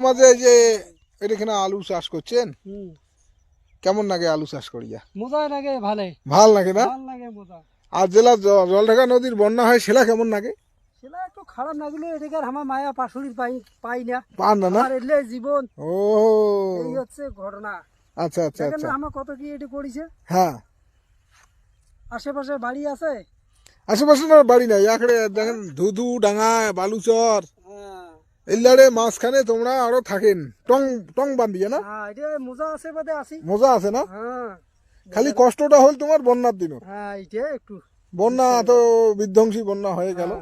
মাঝে যে এটা এখানে আলু চাষ করছেন? কেমন লাগে আলু চাষ করিয়া? মজা লাগে ভালে। ভালো লাগে না? ভালো লাগে মজা। আর জেলা জলঢাকা নদীর বন্যা হয় কেমন লাগে? একটু খারাপ লাগল এদিকে আমার মায়া পাশুড়ির পাই পাই না। পান না না? এলে জীবন। ও। এই হচ্ছে ঘটনা। আচ্ছা আচ্ছা আচ্ছা। আমার কত কি এটি করেছে। হ্যাঁ। আশেপাশে বাড়ি আছে? আশেপাশে বাড়ি নাই একড়ে দেখেন ধুধু ডাঙা বালুচর। এল্লারে মাঝখানে তোমরা আরও থাকেন। টং টং বান্ধিয়ে না? হ্যাঁ মজা আছে বাদে আসি। মজা আছে না? হ্যাঁ। খালি কষ্টটা হল তোমার বন্যার দিনও হ্যাঁ একটু বন্যা তো বিধ্বংসী বন্যা হয়ে গেল।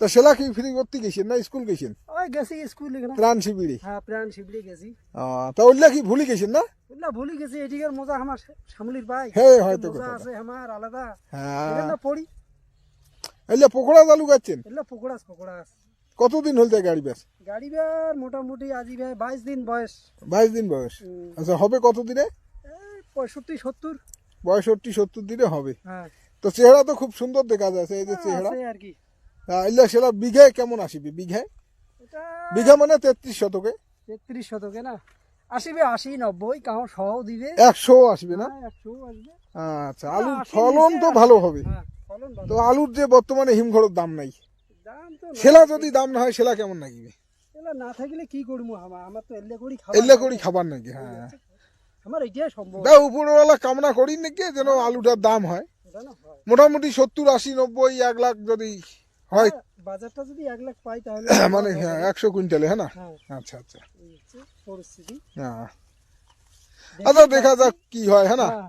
তা সেলা কি ফ্রি করতে গেছেন না স্কুল গেছেন? ওই গেছি স্কুল এখানে। শিবিরে। হ্যাঁ প্রাণ শিবলি গেছি। তা ওইলা কি ভুলে গেছেন না? ভুলি গেছি এদিকের মজা আমার সামলির ভাই। হ্যাঁ হয়তো মজা আছে আমার আলাদা। হ্যাঁ। পড়ি। এলে পকোড়া চালু করছেন এগুলো পকোড়াস পকোড়াস কতদিন হল গাড়ি ব্যাস গাড়ি বের মোটামুটি আজি ভাই বাইশ দিন বয়স। বাইশ দিন বয়স। আচ্ছা হবে কতদিনে? এই পঁয়ষট্টি সত্তর। পঁয়ষট্টি সত্তর দিনে হবে। হ্যাঁ। তো চেহারা তো খুব সুন্দর দেখা যাচ্ছে এই যে হ্যাঁ, চেহারা। আর কি। এলে সেটা বিঘায় কেমন আসিবে? বিঘায়? বিঘা মানে তেত্রিশ শতকে। তেত্রিশ শতকে না? আসিবে আশি নব্বই কাউ সহ দিবে। একশো আসবে না? হ্যাঁ, একশো আসবে। আচ্ছা আলুর আশি ফলন তো ভালো হবে। তো আলুর যে বর্তমানে হিমঘরের দাম নাই। সেলা যদি দাম না হয় সেলা কেমন নাকি এগুলা না থাকলে কি করব আমার আমার তো এলে করি খাবার এলে করি খাবার নাকি হ্যাঁ। আমার এটাই সম্ভব। তা উপরওয়ালা কামনা করি নাকি যেন আলুটার দাম হয়। হয়। মোটামুটি সত্তর আশি নব্বই এক লাখ যদি হয়। হ্যাঁ, বাজারটা যদি এক লাখ পাই তাহলে মানে হ্যাঁ একশো কুইন্টালে হ্যাঁ না? হ্যাঁ। আচ্ছা আচ্ছা। পরিস্থিতি। হ্যাঁ আচ্ছা দেখা যাক কি হয় হ্যাঁ না? হ্যাঁ,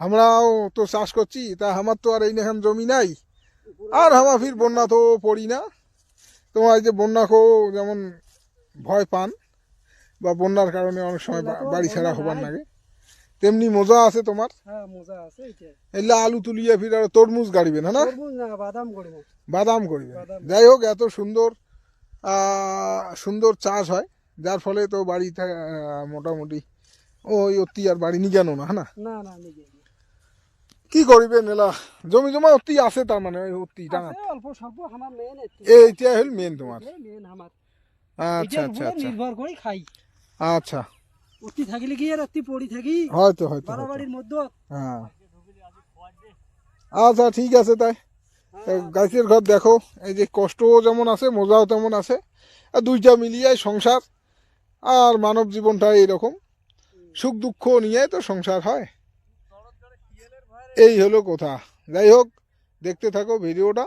আমরাও তো চাষ করছি তা আমার তো আর এই এখান জমি নাই। আর আমার ফির বন্যা তো পড়ি না। তোমার যে বন্যা কো যেমন ভয় পান বা বন্যার কারণে অনেক সময় বাড়ি ছাড়া হবার লাগে তেমনি মজা আছে তোমার। হ্যাঁ মজা আছে এইটা এলে আলু তুলিয়া ফির আর তরমুজ গাড়িবেন হ্যাঁ না? না বাদাম করব যাই হোক এত সুন্দর সুন্দর চাষ হয়। যার ফলে তো বাড়ি মোটামুটি ওই অতি আর বাড়ি নিয়ে জানো না হ্যাঁ না? কি করিবেন এলা জমি জমা অতি আছে তার মানে অতি আছে অল্প স্বল্প আমার মেন এইটা হল মেন তোমার মেন আমার আচ্ছা আচ্ছা আচ্ছা। নির্ভর করে খাই। আচ্ছা। অতি থাকিলে কি আর অতি পড়ি থাকি হয়তো হয়তো। বাড়াবাড়ির মধ্যে। হ্যাঁ আচ্ছা ঠিক আছে তাই। গাছের ঘর দেখো এই যে কষ্টও যেমন আছে মজাও তেমন আছে। আর দুইটা মিলিয়ে সংসার আর মানব জীবনটা এইরকম। সুখ দুঃখ নিয়ে তো সংসার হয়। এই হলো কথা। যাই হোক দেখতে থাকো ভিডিওটা।